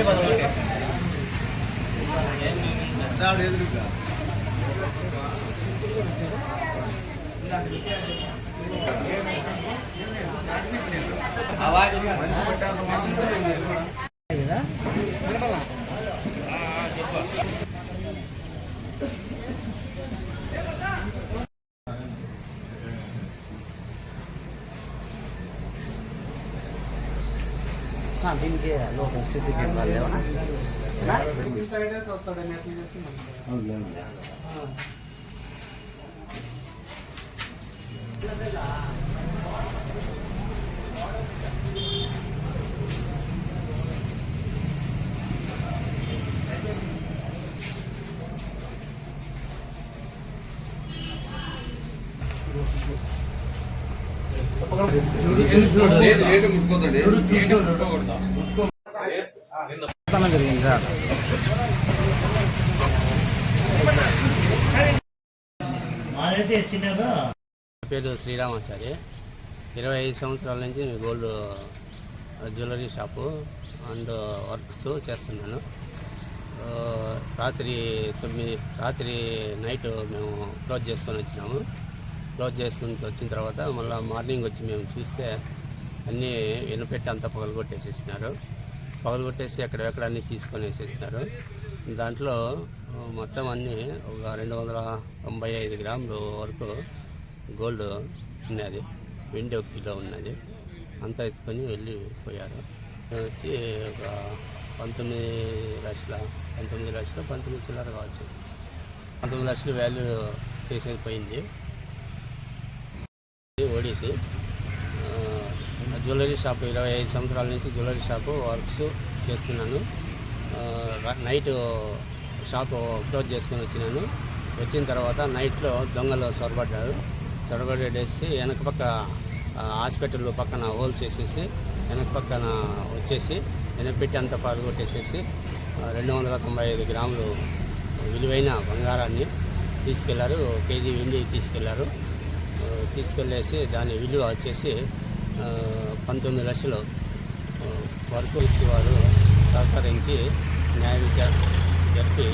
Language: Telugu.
ஓகே பாருங்க ஓகே அப்படி எழுதுக்கா आवाज పదకొండు దీనికి లోపల సీసీ కెమెరాలు లేవనా జరిగింది సార్ పేరు శ్రీరామాచారి. ఇరవై ఐదు సంవత్సరాల నుంచి నేను gold jewellery shop and works చేస్తున్నాను. రాత్రి తొమ్మిది రాత్రి నైట్ మేము క్లోజ్ చేసుకొని వచ్చినాము. క్లోజ్ చేసుకుని వచ్చిన తర్వాత మళ్ళీ మార్నింగ్ వచ్చి మేము చూస్తే అన్నీ వెనుపెట్టి అంతా పగలగొట్టేసేసినారు. పగలగొట్టేసి ఎక్కడెక్కడ అన్నీ తీసుకొని వేసేసినారు దాంట్లో మొత్తం అన్నీ ఒక రెండు వందల తొంభై ఐదు గ్రాములు వరకు గోల్డ్ ఉన్నది. వెండి ఒక కిలో ఉన్నది. అంతా ఎత్తుకొని వెళ్ళిపోయారు వచ్చి ఒక పంతొమ్మిది లక్షల పంతొమ్మిది లక్షలు పంతొమ్మిది చిల్లర కావచ్చు. పంతొమ్మిది లక్షలు వాల్యూ చేసేది పోయింది. ఓడిసి జ్యువెలరీ షాప్ ఇరవై ఐదు సంవత్సరాల నుంచి జ్యువెలరీ షాపు వర్క్స్ చేస్తున్నాను. నైట్ షాపు క్లోజ్ చేసుకొని వచ్చినాను. వచ్చిన తర్వాత నైట్లో దొంగలు చొరబడ్డారు చొరబడేసి వెనక పక్క హాస్పిటల్ పక్కన హోల్స్ వేసేసి వెనక పక్కన వచ్చేసి వెనక పెట్టి అంతా పాల్గొట్టేసేసి రెండు వందల తొంభై ఐదు గ్రాములు విలువైన బంగారాన్ని తీసుకెళ్ళారు. కేజీ వెండి తీసుకెళ్ళారు. తీసుకెళ్ళేసి దాని విలువ వచ్చేసి పంతొమ్మిది లక్షలు. వరకు ఇచ్చి వారు సహకరించి న్యాయ విచారణ జరిపి